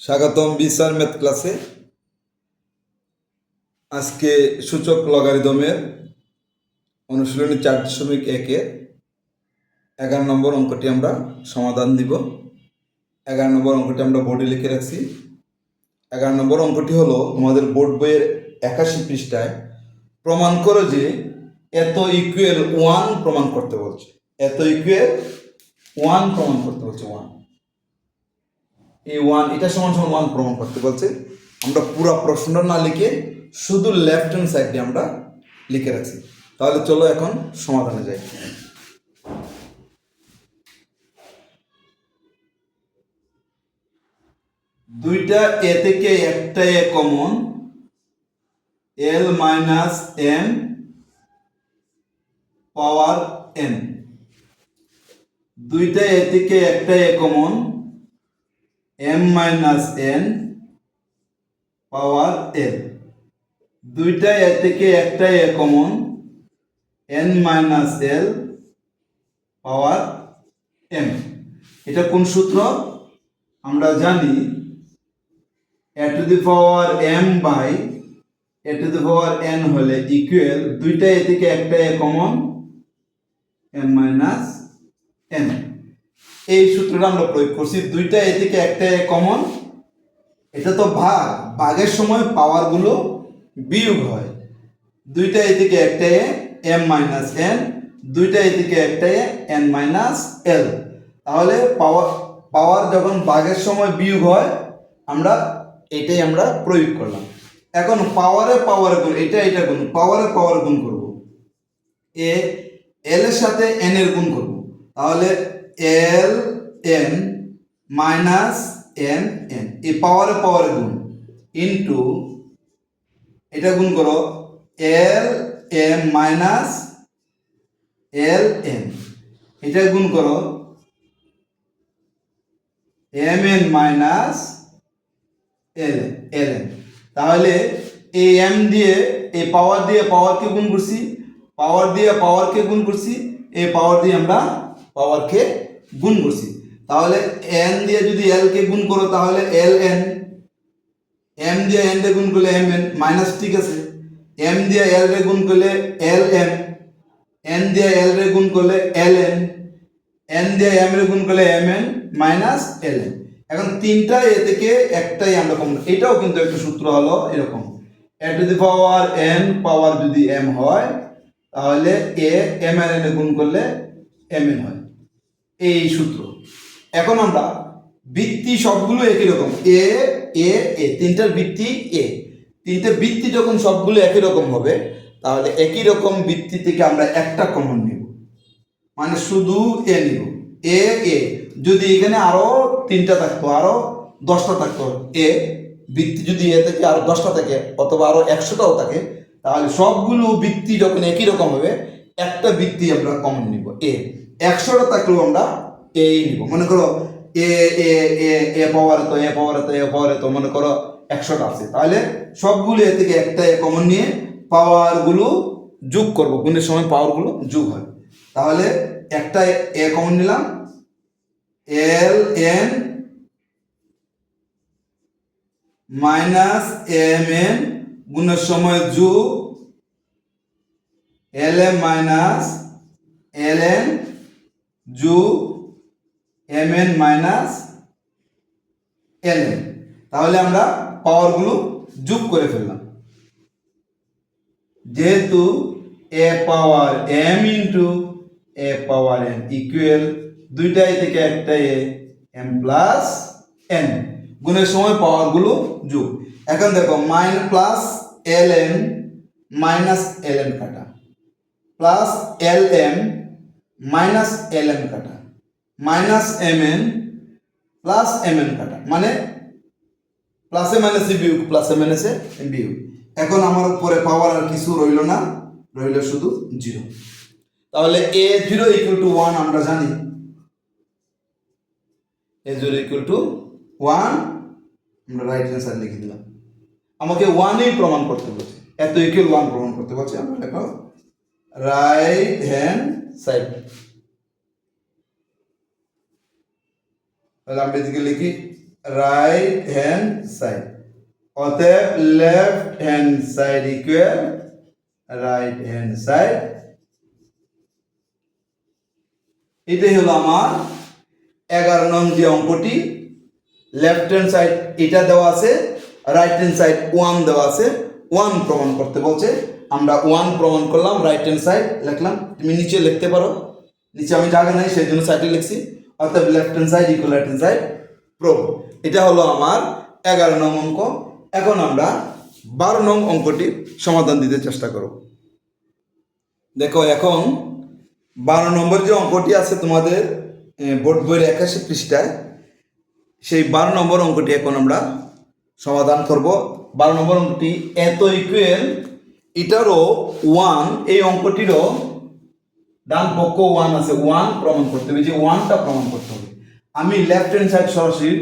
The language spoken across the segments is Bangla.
স্বাগতম বিসার ম্যাথ ক্লাসে। আজকে সূচক লগারিদমের অনুশীলনী চার দশমিক একের এগারো নম্বর অঙ্কটি আমরা সমাধান দিব। এগারো নম্বর অঙ্কটি আমরা বোর্ডে লিখে রাখছি। এগারো নম্বর অঙ্কটি হলো আমাদের বোর্ড বইয়ের একাশি পৃষ্ঠায় প্রমাণ করো যে এত ইকুয়েল ওয়ান প্রমাণ করতে বলছে। এত ইকুয়েল ওয়ান প্রমাণ করতে বলছে ওয়ান এই ওয়ান এটা সমান সমান ওয়ান প্রমাণ করতে বলছে। আমরা পুরো প্রশ্নটা না লিখে শুধু লেফট হ্যান্ড সাইডে আমরা লিখে রাখছি। তাহলে চলো এখন সমাধানে যাই। দুইটা এ থেকে একটা a common l minus m power n দুইটা এ থেকে একটা a common m minus n power l দুইটা এ থেকে একটা a common n minus l power m এটা কোন সূত্র? আমরা জানি a to the power m by a to the power n হলে ইকুয়াল দুইটা এ থেকে একটা a common m minus n এই সূত্রটা আমরা প্রয়োগ করছি। দুইটা এ থেকে একটা কমন এটা তো ভাগ ভাগের সময় পাওয়ারগুলো বিয়োগ হয়। দুইটা এ থেকে একটা এ এম মাইনাস এন দুইটা এ থেকে একটা এ এন মাইনাস এল তাহলে পাওয়ার পাওয়ার যখন ভাগের সময় বিয়োগ হয়, আমরা এটাই আমরা প্রয়োগ করলাম। এখন পাওয়ারে পাওয়ারে গুণ, এটা এটা গুণ পাওয়ারে পাওয়ার গুণ করব। এ এল এর সাথে এন এর গুণ করব। তাহলে l n minus n n এই পাওয়ারে পাওয়ারে গুণ। ইন্টু এটা গুণ করো l m minus l n এটা গুণ করো m n minus l l n তাহলে এই এম দিয়ে, এই পাওয়ার দিয়ে পাওয়ারকে গুণ করছি। পাওয়ার দিয়ে পাওয়ারকে গুণ করছি। এই পাওয়ার দিয়ে আমরা পাওয়ারকে গুণ করছি। তাহলে এন দিয়ে যদি এল কে গুণ করো, তাহলে এল এন এম দিয়ে এন রে গুণ করলে এম এন মাইনাস ঠিক আছে। এম দিয়ে এল রে গুণ করলে এল এম এন দিয়ে এল রে গুণ করলে এল এন এন দিয়ে এম রে গুণ করলে m n minus l n এখন তিনটা এ থেকে একটাই আমরা কম এটাও কিন্তু একটা সূত্র হলো এরকম। এ টু দি পাওয়ার এন পাওয়ার যদি এম হয়, তাহলে এ এম এন এন গুণ করলে এম এন হয়। এই সূত্র। এখন আমরা বৃত্তি সবগুলো একই রকম। এ এ এ, তিনটার বৃত্তি এ। তিনটে বৃত্তি যখন সবগুলো একই রকম হবে, তাহলে একই রকম বৃত্তি থেকে আমরা একটা কমন নিব। মানে শুধু এ নিব। এ এ, যদি এখানে আরও তিনটা থাকতো আরও দশটা থাকতো, এ, বৃত্তি যদি এ থেকে আরও দশটা থাকে, অথবা আরও একশোটাও থাকে, তাহলে সবগুলো বৃত্তি যখন একই রকম হবে, একটা বৃত্তি আমরা কমন নিব। এ। একশোটা থাকলেও আমরা এই নিব। মনে করো এ এ এ এ পাওয়ার তো এ পাওয়ার তো এ পাওয়ার তো মনে করো একশোটা আছে। তাহলে সবগুলো এ থেকে একটা এ কমন নিয়ে পাওয়ারগুলো যোগ করব। গুণের সময় পাওয়ারগুলো যোগ হয়। তাহলে একটা এ কমন নিলাম। L n minus m n গুণের সময় যোগ। L m minus l n যোগ m n minus l n. তাহলে আমরা পাওয়ারগুলো যোগ করে ফেললাম। যেহেতু a power m into a power n equal দুইটাই থেকে একটা এ, এম প্লাস এন। গুণের সময় পাওয়ারগুলো যোগ। এখন দেখো, mine plus l n minus l n কাটা। Plus l m minus l m কাটা। Minus m n plus m n কাটা। মানে প্লাসে মাইনাসে বিয়োগ, প্লাসে মাইনাসে বিয়োগ। এখন আমার উপরে পাওয়ার আর কিছু রইল না, রইল শুধু জিরো তাহলে a zero equal to one আমরা জানি। A zero equal to one আমরা রাইট অ্যান্সার লিখে দিলাম। আমাকে ওয়ানই প্রমাণ করতে বলছে। এত ইকুয়াল ওয়ান প্রমাণ করতে বলছে। আমরা লেখো রাইট হ্যান্ড সাইড আমরা এদিকে লিখি রাইট হ্যান্ড সাইড অতএব left hand side equal right hand side এটাই হলো আমার এগারো নং যে অঙ্কটি। লেফট হ্যান্ড সাইড এটা দেওয়া আছে রাইট হ্যান্ড সাইড ওয়ান দেওয়া আছে। ওয়ান প্রমাণ করতে বলছে। আমরা ওয়ান প্রমাণ করলাম রাইট হ্যান্ড সাইড লিখলাম। তুমি নিচে লিখতে পারো। নিচে আমি জায়গা নাই, সেই জন্য সাইডে লিখছি। অর্থাৎ left hand side equal right hand side pro এটা হলো আমার এগারো নং অঙ্ক। এখন আমরা বারো নং অঙ্কটি সমাধান দিতে চেষ্টা করব দেখো, এখন বারো নম্বর যে অঙ্কটি আছে তোমাদের বোর্ড বইয়ের একাশি পৃষ্ঠায়, সেই বারো নম্বর অঙ্কটি এখন আমরা সমাধান করব। বারো নম্বর অঙ্কটি এত ইকুয়েল এটারও ওয়ান এই অঙ্কটিরও ডান পক্ষ ওয়ান আছে। ওয়ান প্রমাণ করতে হবে, যে ওয়ানটা প্রমাণ করতে হবে। আমি লেফট হ্যান্ড সাইড সরাসরি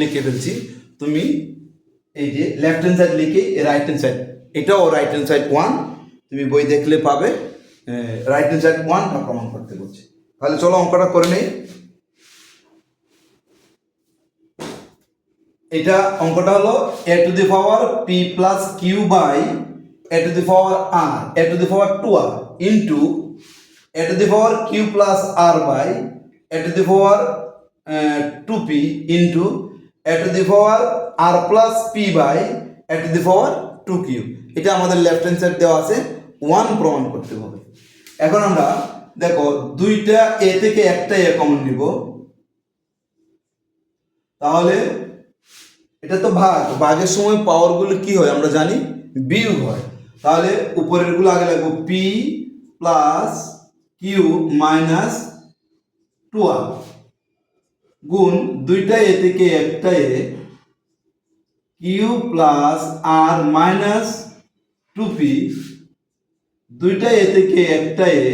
লিখে ফেলছি। তুমি এই যে লেফট হ্যান্ড সাইড লিখে রাইট হ্যান্ড সাইড এটাও রাইট হ্যান্ড সাইড ওয়ান তুমি বই দেখলে পাবে রাইট হ্যান্ড সাইড ওয়ানটা প্রমাণ করতে বলছি। তাহলে চলো অঙ্কটা করে নেই। এটা অঙ্কটা হলো a to the power p plus q by the power r, a to the power two r, into a to the power q plus r by, a to the power two p into a to the power r plus p by, a to the power two q. এটা আমাদের লেফট হ্যান্ড সাইড দেওয়া আছে ওয়ান প্রমাণ করতে হবে। এখন আমরা দেখো দুইটা এ থেকে একটা এ কমন নিব। তাহলে এটা তো ভাগ, ভাগের সময় পাওয়ারগুলো কি হয় আমরা জানি? বিয়োগ হয়। তাহলে উপরেরগুলো আগে লাগবো p plus q minus two r গুণ দুইটা এ থেকে একটা a q plus r minus two p দুইটা এ থেকে একটা a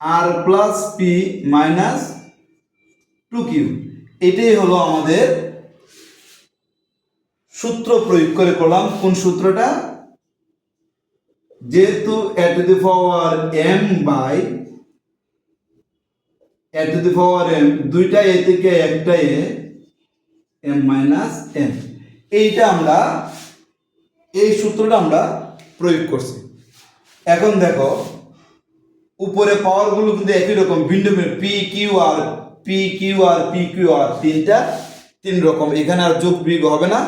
r plus p minus two q এটাই হলো আমাদের সূত্র প্রয়োগ করে করলাম। কোন সূত্রটা? যেহেতু a to the power m by, a to the power m, দুইটা এ থেকে একটা এ, এম মাইনাস এম। এইটা আমরা, এই সূত্রটা আমরা প্রয়োগ করছি। এখন দেখো, উপরে পাওয়ারগুলো কিন্তু একই রকম, ভিন্ন ভিন্ন p q r p q r p q r তিনটা তিন রকম। এখানে আর যোগ বিয়োগ হবে না।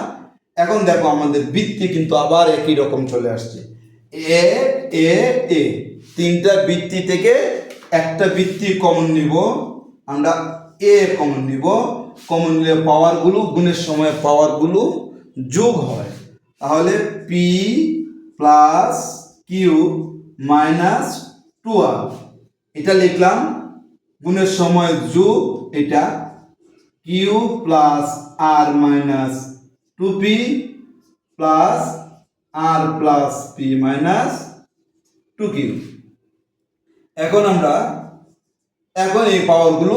এখন দেখো আমাদের বৃত্তি কিন্তু আবার একই রকম চলে আসছে। এ এ এ। তিনটা বৃত্তি থেকে একটা বৃত্তি কমন নিব। আমরা এ কমন নিব। কমন নিলে পাওয়ারগুলো গুণের সময় পাওয়ারগুলো যোগ হয়। তাহলে p plus q minus two r এটা লিখলাম, গুণের সময় যোগ এটা q plus r minus two p plus r plus p minus two q এখন আমরা এখন এই পাওয়ারগুলো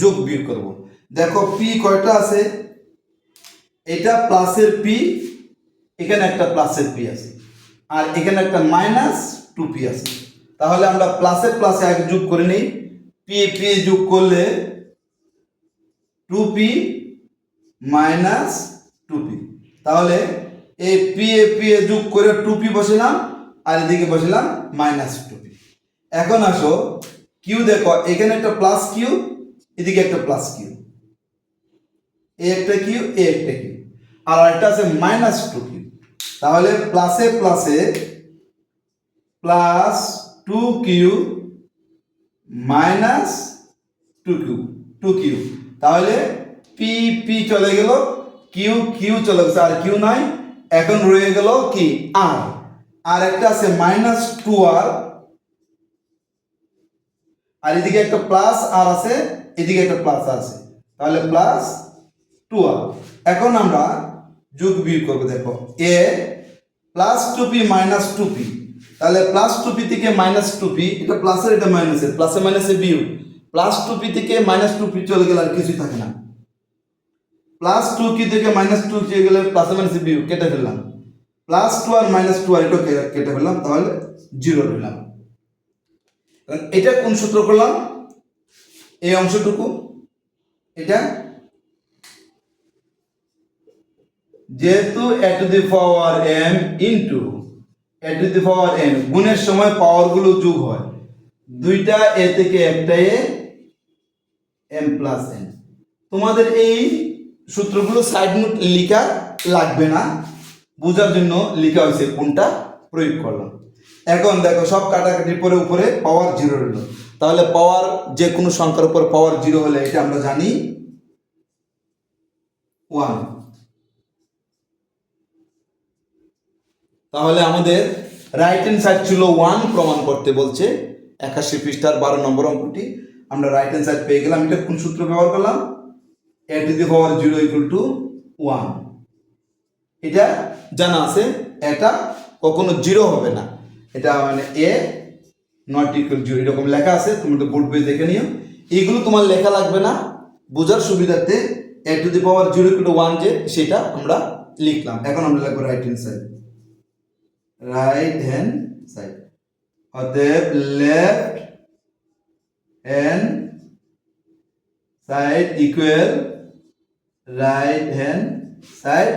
যোগ বিয়োগ করব। দেখো পি কয়টা আছে? এটা প্লাসের পি এখানে একটা প্লাসের পি আছে। আর এখানে একটা মাইনাস টু পি আছে। তাহলে আমরা প্লাসে প্লাসে আগে যোগ করে নিই। পি পি যোগ করলে two p minus two p তাহলে এই পি এ পি এ যোগ করে টু পি বসিলাম আর এদিকে বসিলাম মাইনাস টু পি এখন আসো কিউ দেখো, এখানে একটা প্লাস কিউ এদিকে একটা প্লাস কিউ এ একটা কিউ এ একটা কিউ আর একটা আছে মাইনাস টু কিউ তাহলে প্লাসে প্লাসে plus two q minus two q two q তাহলে পি পি চলে গেল কিউ কিউ চলে গেছে, আর কিউ নাই। এখন রয়ে গেল কি? আর আর একটা আছে মাইনাস টু আর আর এদিকে একটা প্লাস আর আছে, এদিকে একটা প্লাস আছে। তাহলে প্লাস টু আর এখন আমরা যোগ বিয়োগ করব, দেখো। A plus two p minus two p তাহলে প্লাস টু পি থেকে মাইনাস টু পি এটা প্লাসের এটা মাইনাসের প্লাসে মাইনাসে বিয়োগ। প্লাস টু পি থেকে মাইনাস টু পি চলে গেলে আর কিছুই থাকে না। প্লাস টু কি থেকে মাইনাস টু চলে গেলে প্লাসে মাইনাসে বিয়োগ কেটে ফেললাম। Plus two r minus two r এটা কেটে ফেললাম, তাহলে জিরো রইলাম এটা কোন সূত্র করলাম? এই অংশটুকু। এটা যেহেতু a to the power m into a to the power n গুণের সময় পাওয়ারগুলো যোগ হয়। দুইটা এ থেকে একটা এ এম প্লাস এন তোমাদের এই সূত্রগুলো সাইড নোট লেখা লাগবে না। বোঝার জন্য লেখা হয়েছে কোনটা? প্রয়োগ করলাম। এখন দেখো, সব কাটাকাটির পরে উপরে পাওয়ার জিরো রইল। তাহলে পাওয়ার যে কোনো সংখ্যার উপর পাওয়ার জিরো হলে এটা আমরা জানি ওয়ান তাহলে আমাদের রাইট হ্যান্ড সাইড ছিল ওয়ান প্রমাণ করতে বলছে। একাশি পৃষ্ঠার বারো নম্বর অঙ্কটি। আমরা রাইট হ্যান্ড সাইড পেয়ে গেলাম। এটা কোন সূত্র ব্যবহার করলাম? A to the power zero equal to one এটা জানা আছে, এটা কখনো জিরো হবে না। এটা মানে এ নট ইকুয়াল জিরো এরকম লেখা আছে, তুমি একটু বোর্ড পেজ দেখে নিও। এইগুলো তোমার লেখা লাগবে না। বোঝার সুবিধার্থে a to the power zero equal to one যে, সেটা আমরা লিখলাম। এখন আমরা লিখব right hand side right hand side অতএব left hand side equal right hand side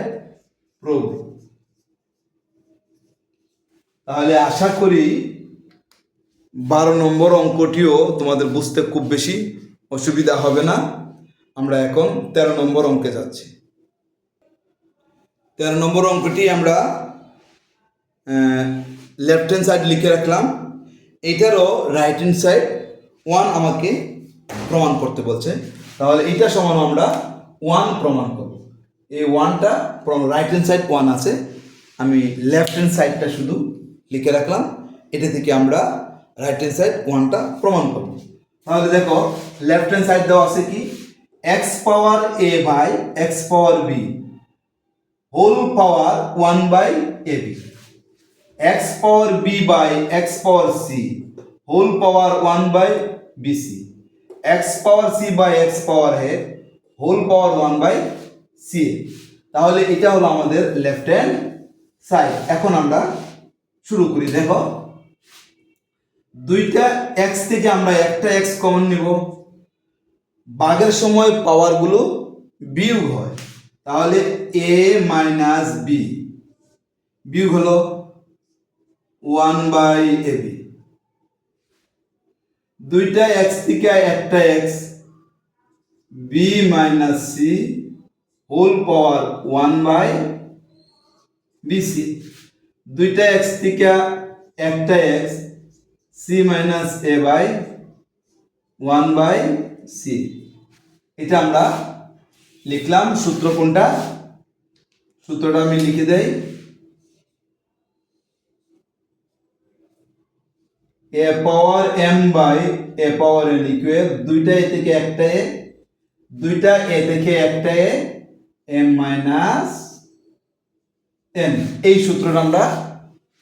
prove তাহলে আশা করি বারো নম্বর অঙ্কটিও তোমাদের বুঝতে খুব বেশি অসুবিধা হবে না। আমরা এখন তেরো নম্বর অঙ্কে যাচ্ছি। তেরো নম্বর অঙ্কটি আমরা লেফট হ্যান্ড সাইড লিখে রাখলাম। এটারও রাইট হ্যান্ড সাইড ওয়ান আমাকে প্রমাণ করতে বলছে। তাহলে এইটা সমান আমরা ওয়ান প্রমাণ করব। এই ওয়ানটা রাইট হ্যান্ড সাইড ওয়ান আছে। আমি লেফট হ্যান্ড সাইডটা শুধু লিখে রাখলাম। এটা থেকে আমরা রাইট হ্যান্ড সাইড ওয়ানটা প্রমাণ করব। তাহলে দেখো লেফট হ্যান্ড সাইড দেওয়া আছে কি? X power a by x power b whole power one by a b x b by x x power c whole power 1 by bc x power c by x power a whole power 1 by ca তাহলে এটা হলো আমাদের লেফট হ্যান্ড সাইড এখন আমরা শুরু করি, দেখো। দুইটা এক্স থেকে আমরা একটা এক্স কমন নিব। বাঘের সময় পাওয়ারগুলো বিয়োগ হয়। তাহলে এ মাইনাস বি বিয়োগ হলো ওয়ান বাই এ বি দুইটা এক্স থেকে একটা x b minus c whole power one by bc দুইটা এক্স থেকে একটা x c minus a by one by c এটা আমরা লিখলাম সূত্র কোনটা? সূত্রটা আমি লিখে দেই। A power m by a power n equal দুইটা এ থেকে একটা এ দুইটা এ থেকে একটা এম মাইনাস এন। এই সূত্রটা আমরা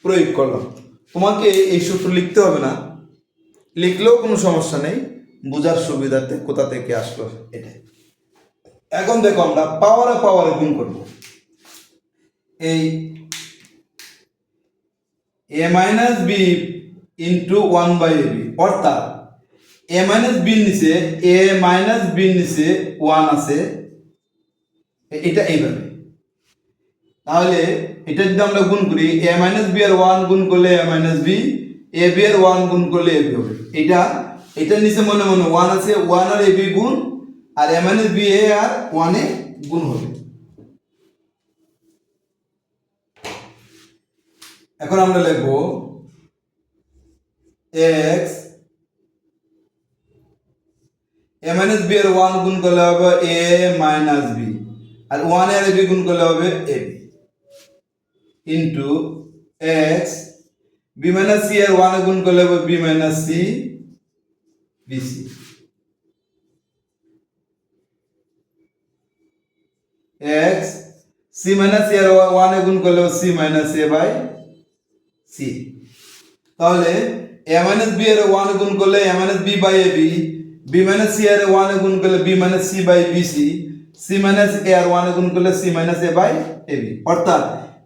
প্রয়োগ করলাম। তোমাকে এই সূত্র লিখতে হবে না। লিখলেও কোনো সমস্যা নেই। বোঝার সুবিধার্থে কোথা থেকে আসলো এটা। এখন দেখো আমরা পাওয়ারে পাওয়ারে গুণ করব। এই a minus b into one by a b. অর্থাৎ এ মাইনাস বির নিচে এ মাইনাস বির নিচে ওয়ান আছে। এটা এইভাবে। তাহলে এটা যদি আমরা গুণ করি এ মাইনাস বি আর ওয়ান গুণ করলে a minus b a b R one গুণ করলে এ বি হবে। এটা এটার নিচে মনে মনে ওয়ান আছে ওয়ান আর এ বি গুণ, আর এ মাইনাস বি এ আর ওয়ানে গুণ হবে। এখন আমরা লিখব এক্স এ মাইনাস বি এর ওয়ান গুণ করলে হবে এ মাইনাস বি আর ওয়ানের বি গুণ করলে হবে a b into x b minus c এর ওয়ান গুণ করলে হবে b minus c b c x c minus এর ওয়ান এ গুণ করলে c minus a by c তাহলে এ মাইনাস বি এর ওয়ান গুণ করলে a minus b by a b b minus c এর ওয়ান গুণ করলে b minus c by b c c minus a R one গুণ করলে c minus a by a b অর্থাৎ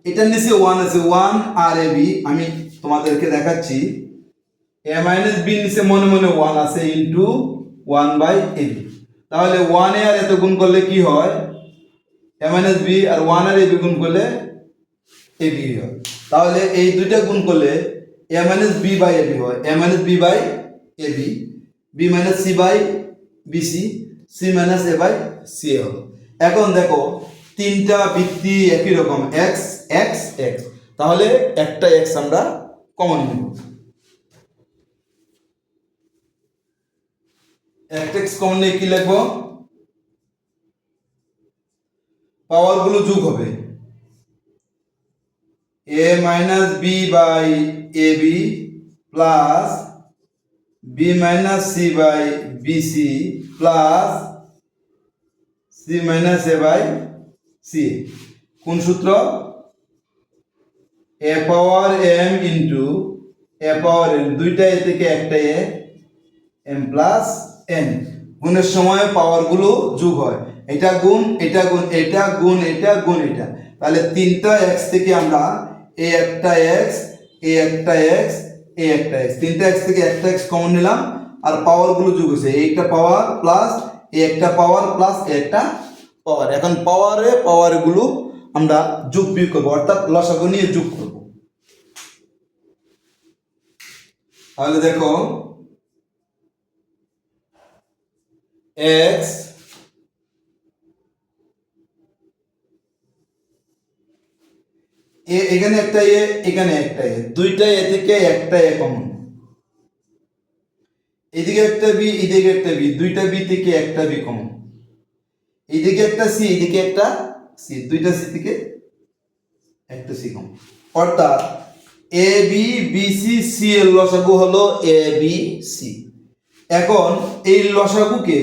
এটার নিচে ওয়ান আছে ওয়ান আর এ বি আমি তোমাদেরকে দেখাচ্ছি এ মাইনাস বি নিচে মনে মনে ওয়ান আছে into one by a b তাহলে ওয়ান এ আর এত গুণ করলে কি হয়? এ মাইনাস বি আর ওয়ান আর এ বি গুণ করলে এ বি হয়। তাহলে এই দুইটা গুণ করলে A minus B by A B হয়। A minus B by A B B minus C by B C minus A by C A এখন দেখো, তিনটা বৃত্তি একই রকম এক্স এক্স এক্স তাহলে একটা এক্স আমরা কমন নেব। একটা এক্স কমন নিয়ে কি লিখব? পাওয়ারগুলো যোগ হবে। A minus B by A B plus B minus C by B C plus C minus A by C কোন সূত্র? A power M into A power N দুইটা এ থেকে একটা এ এম প্লাস এন গুণের সময় পাওয়ারগুলো যোগ হয়। এটা গুণ এটা গুণ এটা গুণ এটা গুণ, এটা। তাহলে তিনটা এক্স থেকে আমরা এ একটা এক্স এ একটা এক্স এ একটা এক্স তিনটা এক্স থেকে একটা এক্স কমন নিলাম, আর পাওয়ারগুলো যোগ হয়েছে। এইটা পাওয়ার প্লাস একটা পাওয়ার প্লাস একটা পাওয়ার এখন পাওয়ারে পাওয়ারগুলো আমরা যোগ বিয়োগ করব, অর্থাৎ লসাগু নিয়ে যোগ করব। তাহলে দেখো এক্স এ, এখানে একটা এ, এখানে একটা এ। দুইটা এ থেকে একটা এ কমন এদিকে একটা বি, এদিকে একটা বি। দুইটা বি থেকে একটা বি কমন এদিকে একটা সি, এদিকে একটা সি। দুইটা সি থেকে একটা সি কমন অর্থাৎ A, B B, C C এর লসাগু হলো এ, বি, সি। এখন এই লসাগুকে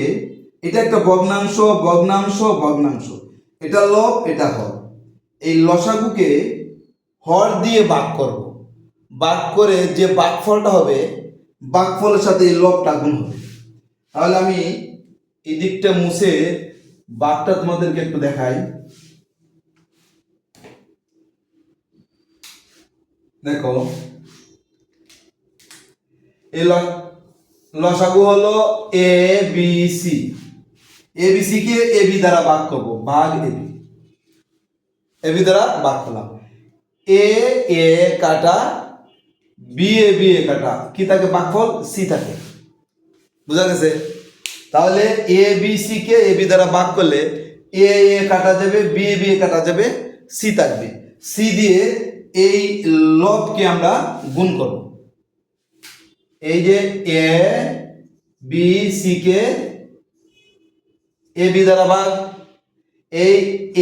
এটা একটা ভগ্নাংশ ভগ্নাংশ ভগ্নাংশ। এটা লব, এটা হর এই লসাগুকে হর দিয়ে ভাগ করব। ভাগ করে যে ভাগফলটা হবে ভাগফলের সাথে এই লবটা গুণ হবে। তাহলে আমি এই দিকটা মুছে বাঘটা তোমাদেরকে একটু দেখাই। দেখো, এই লসাগু হলো A B C A B C K A B দ্বারা ভাগ করব, ভাগ এ বি এ বি দ্বারা ভাগ করলাম। এ এ কাটা বি এ বি এ কাটা। কি থাকে ভাগফল সি থাকে। বুঝা গেছে? তাহলে এ বি সি কে এ বি দ্বারা ভাগ করলে এ এ কাটা যাবে বি এ বি এ কাটা যাবে সি থাকবে। সি দিয়ে এই লবকে আমরা গুণ করব। এই যে এ বি সি কে এ বি দ্বারা ভাগ। এই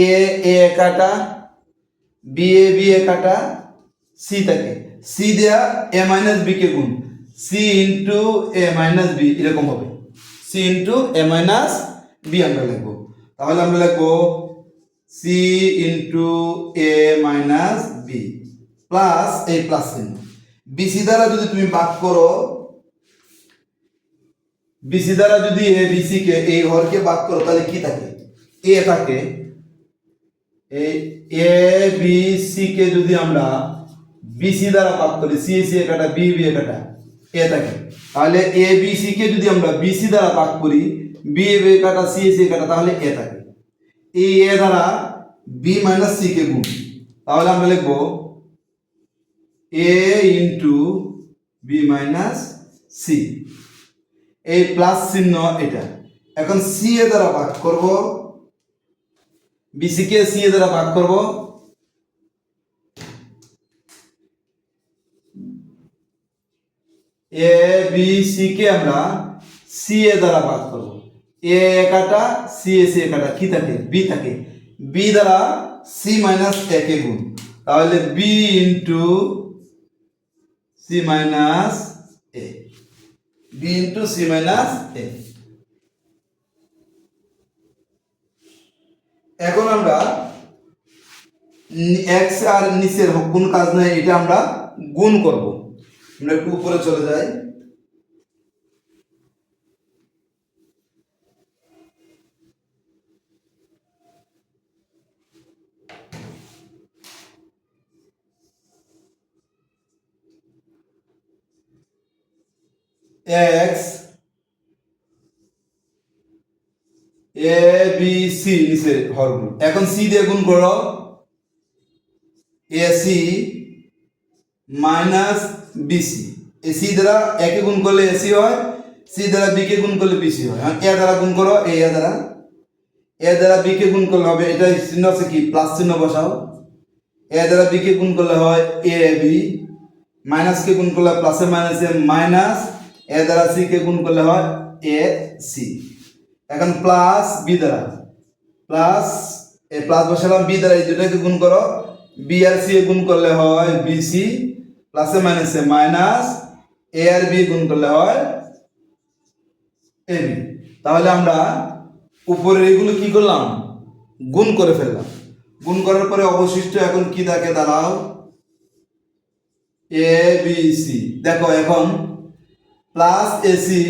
এ এ কাটা বি এ বি এ কাটা, সি থাকে সি দেয়া এ মাইনাস বি কে গুণ। C into A minus B, এরকম হবে। C into A minus B আমরা লিখব। তাহলে আমরা লিখব C into A minus B plus এই প্লাস চিহ্ন বিসি দ্বারা যদি তুমি ভাগ করো বিসি দ্বারা যদি এ বিসি কে এই হরকে ভাগ করো, তাহলে কি থাকে? এ থাকে এই এ বি সি কে যদি আমরা বিসি দ্বারা ভাগ করি সি সি এ কাটা বি বি এ কাটা এ থাকে। তাহলে এ বি সি কে যদি আমরা বিসি দ্বারা ভাগ করি বি এ বি কাটা সি সি কাটা, তাহলে এ থাকে। এই এ দ্বারা বি মাইনাস সি কে গুণ। তাহলে আমরা লিখব A into B minus C এই প্লাস চিহ্ন এটা। এখন সি এ দ্বারা ভাগ করব। বিসি কে সি এ দ্বারা ভাগ করব। এ, বি, সি, কে আমরা সি এ দ্বারা ভাগ করব। এ একাটা সি এ সি একাটা, কি থাকে? বি থাকে। বি দ্বারা সি মাইনাস এ কে গুণ। তাহলে B into C minus A. B into C minus A. এখন আমরা এক্স আর নিচের কোন কাজ নাই এটা আমরা গুণ করব। আমরা একটু উপরে চলে যাই। এক্স এ বি সি নিচে হরগুলো এখন সি দিয়ে গুণ করো। A C minus BC A C দ্বারা একে গুণ করলে এসি হয়। সি দ্বারা বি কে গুণ করলে বিসি হয়। এ দ্বারা গুণ করো। এ দ্বারা। এ দ্বারা বি কে গুণ করলে হবে এটা চিহ্ন আছে কি? প্লাস চিহ্ন বসাও। এ দ্বারা বি কে গুণ করলে হয় এ বি মাইনাস কে গুণ করলে প্লাসে মাইনাসে মাইনাস এ দ্বারা সি কে গুণ করলে হয় এ সি এখন প্লাস বি দ্বারা। প্লাস এ প্লাস বসালাম বি দ্বারা, এই দুটাকে গুণ করো। বি আর সি এ গুণ করলে হয় বি সি প্লাসে মাইনাসে মাইনাস এ আর বি গুণ করলে হয় এ বি তাহলে আমরা উপরের এগুলো কি করলাম? গুণ করে ফেললাম। গুণ করার পরে অবশিষ্ট এখন কি থাকে? দাঁড়াও। এ বি সি দেখো, এখন প্লাস এসি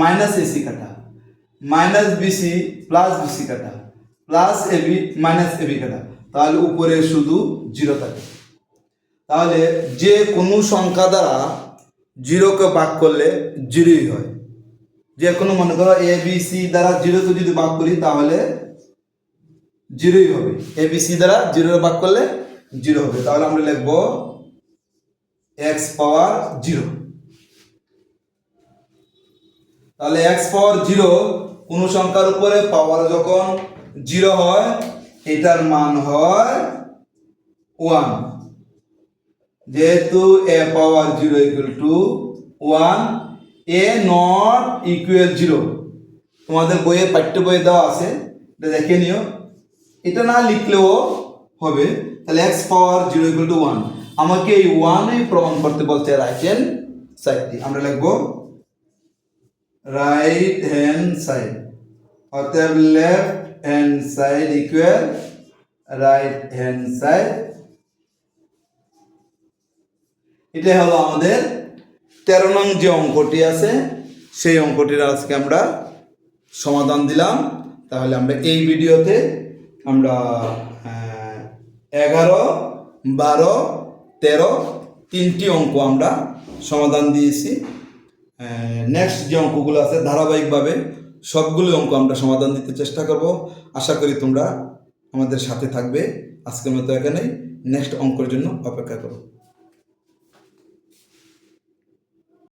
মাইনাস এসি কাটা। মাইনাস বিসি প্লাস বিসি কাটা প্লাস এবি মাইনাস এবি কাটা তাহলে উপরে শুধু জিরো থাকে। তাহলে যে কোনো সংখ্যা দ্বারা জিরোকে ভাগ করলে জিরোই হয়। যে কোনো মনে করো এ বি সি দ্বারা জিরোকে যদি ভাগ করি, তাহলে জিরোই হবে। এ বি সি দ্বারা জিরো ভাগ করলে জিরো হবে। তাহলে আমরা লিখব এক্স পাওয়ার জিরো তাহলে এক্স পাওয়ার জিরো কোনো সংখ্যার উপরে পাওয়ার যখন জিরো হয়, এটার মান হয় ওয়ান যেহেতু A power zero equal to one A not equal zero তোমাদের বইয়ে পাঠ্য বইয়ে দেওয়া আছে, এটা দেখে নিও। এটা না লিখলেও হবে। তাহলে X power zero equal to one আমাকে এই ওয়ানই প্রমাণ করতে বলছে রাইট হ্যান্ড সাইডটি আমরা লিখব রাইট হ্যান্ড সাইড অতএব left hand side equal right hand side এটা হলো আমাদের তেরো নং যে অঙ্কটি আছে, সেই অঙ্কটির আজকে আমরা সমাধান দিলাম। তাহলে আমরা এই ভিডিওতে আমরা এগারো, বারো, তেরো তিনটি অঙ্ক আমরা সমাধান দিয়েছি। নেক্সট যে অঙ্কগুলো আছে, ধারাবাহিকভাবে সবগুলো অঙ্ক আমরা সমাধান দিতে চেষ্টা করব। আশা করি তোমরা আমাদের সাথে থাকবে। আজকের মতো এখানেই। নেক্সট অঙ্কের জন্য অপেক্ষা করো।